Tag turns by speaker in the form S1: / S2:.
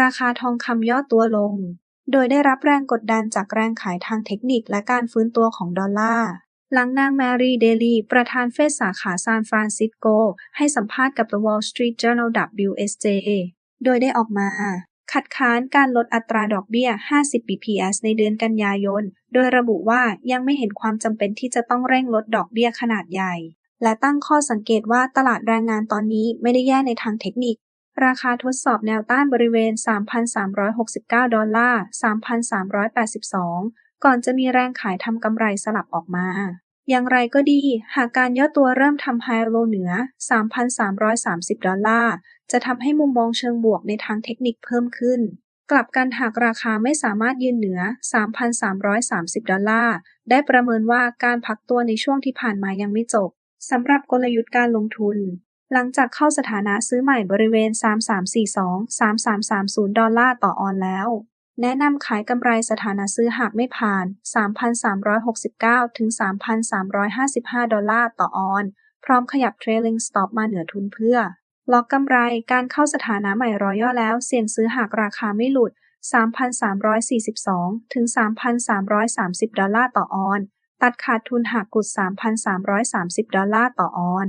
S1: ราคาทองคำย่อตัวลง โดยได้รับแรงกดดันจากแรงขายทางเทคนิคและการฟื้นตัวของดอลลาร์ หลังนางแมรี่เดลีประธานเฟดสาขาซานฟรานซิสโก ให้สัมภาษณ์กับ The Wall Street Journal WSJ โดยได้ออกมาคัดค้านการลดอัตราดอกเบี้ย 50 bps ในเดือนกันยายน โดยระบุว่ายังไม่เห็นความจำเป็นที่จะต้องเร่งลดดอกเบี้ยขนาดใหญ่ และตั้งข้อสังเกตว่าตลาดแรงงานตอนนี้ไม่ได้แย่ในทางเทคนิค ราคาทดสอบแนวต้านบริเวณ 3,369 ดอลลาร์ 3,382 ก่อนจะมีแรงขายทำกำไรสลับออกมา อย่างไรก็ดี หากการย่อตัวเริ่มทำไฮโลเหนือ 3,330 ดอลลาร์ จะทำให้มุมมองเชิงบวกในทางเทคนิคเพิ่มขึ้น กลับกันหากราคาไม่สามารถยืนเหนือ 3,330 ดอลลาร์ ได้ประเมินว่าการพักตัวในช่วงที่ผ่านมายังไม่จบสำหรับกลยุทธ์การลงทุน หลังจากเข้าสถานะซื้อใหม่บริเวณ 3342-3330 ดอลลาร์ต่อออนแล้ว แนะนำขายกำไรสถานะซื้อหากไม่ผ่าน 3,369-3,355 ดอลลาร์ต่อออน พร้อมขยับ trailing stop มาเหนือทุนเพื่อ ล็อกกำไรการเข้าสถานะใหม่รอย่อแล้ว เสี่ยงซื้อหากราคาไม่หลุด 3,342 ถึง 3,330 ดอลลาร์ต่อออน ตัดขาดทุนหากกุด 3,330 ดอลลาร์ต่อออน